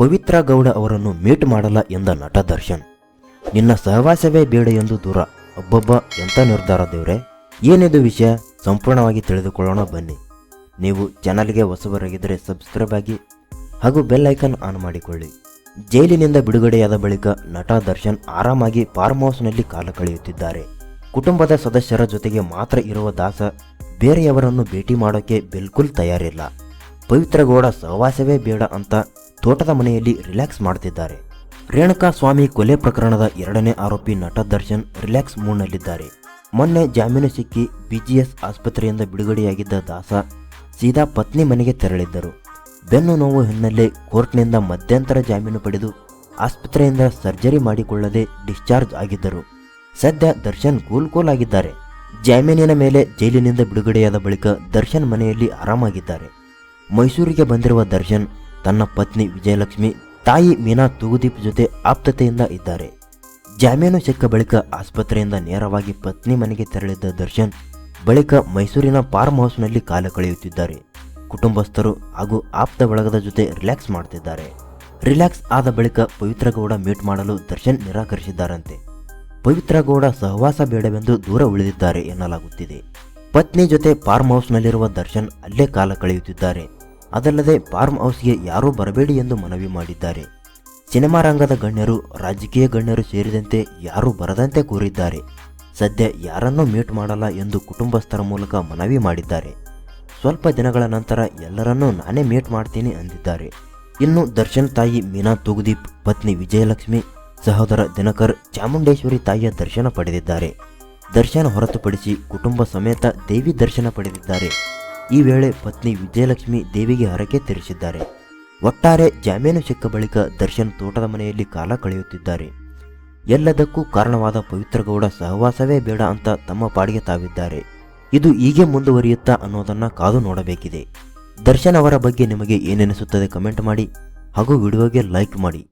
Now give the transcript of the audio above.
ಪವಿತ್ರ ಗೌಡ ಅವರನ್ನು ಮೀಟ್ ಮಾಡಲ್ಲ ಎಂದ ನಟ ದರ್ಶನ್. ನಿನ್ನ ಸಹವಾಸವೇ ಬೇಡ ಎಂದು ದೂರ. ಒಬ್ಬೊಬ್ಬ ಎಂಥ ನಿರ್ಧಾರ ದೇವ್ರೆ? ಏನಿದು ವಿಷಯ? ಸಂಪೂರ್ಣವಾಗಿ ತಿಳಿದುಕೊಳ್ಳೋಣ ಬನ್ನಿ. ನೀವು ಚಾನಲ್ಗೆ ಹೊಸಬರಾಗಿದ್ದರೆ ಸಬ್ಸ್ಕ್ರೈಬ್ ಆಗಿ ಹಾಗೂ ಬೆಲ್ ಐಕನ್ ಆನ್ ಮಾಡಿಕೊಳ್ಳಿ. ಜೈಲಿನಿಂದ ಬಿಡುಗಡೆಯಾದ ಬಳಿಕ ನಟ ದರ್ಶನ್ ಆರಾಮಾಗಿ ಫಾರ್ಮ್ ಹೌಸ್ನಲ್ಲಿ ಕಾಲ ಕಳೆಯುತ್ತಿದ್ದಾರೆ. ಕುಟುಂಬದ ಸದಸ್ಯರ ಜೊತೆಗೆ ಮಾತ್ರ ಇರುವ ದಾಸ ಬೇರೆಯವರನ್ನು ಭೇಟಿ ಮಾಡೋಕೆ ಬಿಲ್ಕುಲ್ ತಯಾರಿಲ್ಲ. ಪವಿತ್ರಗೌಡ ಸಹವಾಸವೇ ಬೇಡ ಅಂತ ತೋಟದ ಮನೆಯಲ್ಲಿ ರಿಲ್ಯಾಕ್ಸ್ ಮಾಡ್ತಿದ್ದಾರೆ. ರೇಣುಕಾ ಸ್ವಾಮಿ ಕೊಲೆ ಪ್ರಕರಣದ ಎರಡನೇ ಆರೋಪಿ ನಟ ದರ್ಶನ್ ರಿಲ್ಯಾಕ್ಸ್ ಮೂಡ್ನಲ್ಲಿದ್ದಾರೆ. ಮೊನ್ನೆ ಜಾಮೀನು ಸಿಕ್ಕಿ ಬಿಜಿಎಸ್ ಆಸ್ಪತ್ರೆಯಿಂದ ಬಿಡುಗಡೆಯಾಗಿದ್ದ ದಾಸ ಸೀದಾ ಪತ್ನಿ ಮನೆಗೆ ತೆರಳಿದ್ದರು. ಬೆನ್ನು ನೋವು ಹಿನ್ನೆಲೆ ಕೋರ್ಟ್ನಿಂದ ಮಧ್ಯಂತರ ಜಾಮೀನು ಪಡೆದು ಆಸ್ಪತ್ರೆಯಿಂದ ಸರ್ಜರಿ ಮಾಡಿಕೊಳ್ಳದೆ ಡಿಸ್ಚಾರ್ಜ್ ಆಗಿದ್ದರು. ಸದ್ಯ ದರ್ಶನ್ ಕೂಲ್ ಆಗಿದ್ದಾರೆ ಜಾಮೀನಿನ ಮೇಲೆ ಜೈಲಿನಿಂದ ಬಿಡುಗಡೆಯಾದ ಬಳಿಕ ದರ್ಶನ್ ಮನೆಯಲ್ಲಿ ಆರಾಮಾಗಿದ್ದಾರೆ. ಮೈಸೂರಿಗೆ ಬಂದಿರುವ ದರ್ಶನ್ ತನ್ನ ಪತ್ನಿ ವಿಜಯಲಕ್ಷ್ಮಿ ತಾಯಿ ಮೀನಾ ತೂಗುದೀಪ್ ಜೊತೆ ಆಪ್ತತೆಯಿಂದ ಇದ್ದಾರೆ. ಜಾಮೀನು ಸಿಕ್ಕ ಬಳಿಕ ಆಸ್ಪತ್ರೆಯಿಂದ ನೇರವಾಗಿ ಪತ್ನಿ ಮನೆಗೆ ತೆರಳಿದ್ದ ದರ್ಶನ್ ಬಳಿಕ ಮೈಸೂರಿನ ಫಾರ್ಮ್ ಹೌಸ್ನಲ್ಲಿ ಕಾಲ ಕಳೆಯುತ್ತಿದ್ದಾರೆ. ಕುಟುಂಬಸ್ಥರು ಹಾಗೂ ಆಪ್ತ ಬಳಗದ ಜೊತೆ ರಿಲ್ಯಾಕ್ಸ್ ಮಾಡ್ತಿದ್ದಾರೆ. ರಿಲ್ಯಾಕ್ಸ್ ಆದ ಬಳಿಕ ಪವಿತ್ರ ಗೌಡ ಮೀಟ್ ಮಾಡಲು ದರ್ಶನ್ ನಿರಾಕರಿಸಿದ್ದಾರಂತೆ. ಪವಿತ್ರ ಗೌಡ ಸಹವಾಸ ಬೇಡವೆಂದು ದೂರ ಉಳಿದಿದ್ದಾರೆ ಎನ್ನಲಾಗುತ್ತಿದೆ. ಪತ್ನಿ ಜೊತೆ ಫಾರ್ಮ್ ಹೌಸ್ನಲ್ಲಿರುವ ದರ್ಶನ್ ಅಲ್ಲೇ ಕಾಲ ಕಳೆಯುತ್ತಿದ್ದಾರೆ. ಅದಲ್ಲದೆ ಫಾರ್ಮ್ ಹೌಸ್ಗೆ ಯಾರೂ ಬರಬೇಡಿ ಎಂದು ಮನವಿ ಮಾಡಿದ್ದಾರೆ. ಸಿನಿಮಾ ರಂಗದ ಗಣ್ಯರು, ರಾಜಕೀಯ ಗಣ್ಯರು ಸೇರಿದಂತೆ ಯಾರೂ ಬರದಂತೆ ಕೋರಿದ್ದಾರೆ. ಸದ್ಯ ಯಾರನ್ನೂ ಮೀಟ್ ಮಾಡಲ್ಲ ಎಂದು ಕುಟುಂಬಸ್ಥರ ಮೂಲಕ ಮನವಿ ಮಾಡಿದ್ದಾರೆ. ಸ್ವಲ್ಪ ದಿನಗಳ ನಂತರ ಎಲ್ಲರನ್ನೂ ನಾನೇ ಮೀಟ್ ಮಾಡ್ತೀನಿ ಅಂದಿದ್ದಾರೆ. ಇನ್ನು ದರ್ಶನ್ ತಾಯಿ ಮೀನಾ ತುಗುದೀಪ್, ಪತ್ನಿ ವಿಜಯಲಕ್ಷ್ಮಿ, ಸಹೋದರ ದಿನಕರ್, ಚಾಮುಂಡೇಶ್ವರಿ ತಾಯಿಯ ದರ್ಶನ ಪಡೆದಿದ್ದಾರೆ. ದರ್ಶನ ಹೊರತುಪಡಿಸಿ ಕುಟುಂಬ ಸಮೇತ ದೇವಿ ದರ್ಶನ ಪಡೆದಿದ್ದಾರೆ. ಈ ವೇಳೆ ಪತ್ನಿ ವಿಜಯಲಕ್ಷ್ಮಿ ದೇವಿಗೆ ಹರಕೆ ತೀರಿಸಿದ್ದಾರೆ. ಒಟ್ಟಾರೆ ಜಾಮೀನು ಸಿಕ್ಕ ಬಳಿಕ ದರ್ಶನ್ ತೋಟದ ಮನೆಯಲ್ಲಿ ಕಾಲ ಕಳೆಯುತ್ತಿದ್ದಾರೆ. ಎಲ್ಲದಕ್ಕೂ ಕಾರಣವಾದ ಪವಿತ್ರಗೌಡ ಸಹವಾಸವೇ ಬೇಡ ಅಂತ ತಮ್ಮ ಪಾಡಿಗೆ ತಾವಿದ್ದಾರೆ. ಇದು ಹೀಗೆ ಮುಂದುವರಿಯುತ್ತಾ ಅನ್ನೋದನ್ನ ಕಾದು ನೋಡಬೇಕಿದೆ. ದರ್ಶನ್ ಅವರ ಬಗ್ಗೆ ನಿಮಗೆ ಏನೆನಿಸುತ್ತದೆ ಕಮೆಂಟ್ ಮಾಡಿ ಹಾಗೂ ವಿಡಿಯೋಗೆ ಲೈಕ್ ಮಾಡಿ.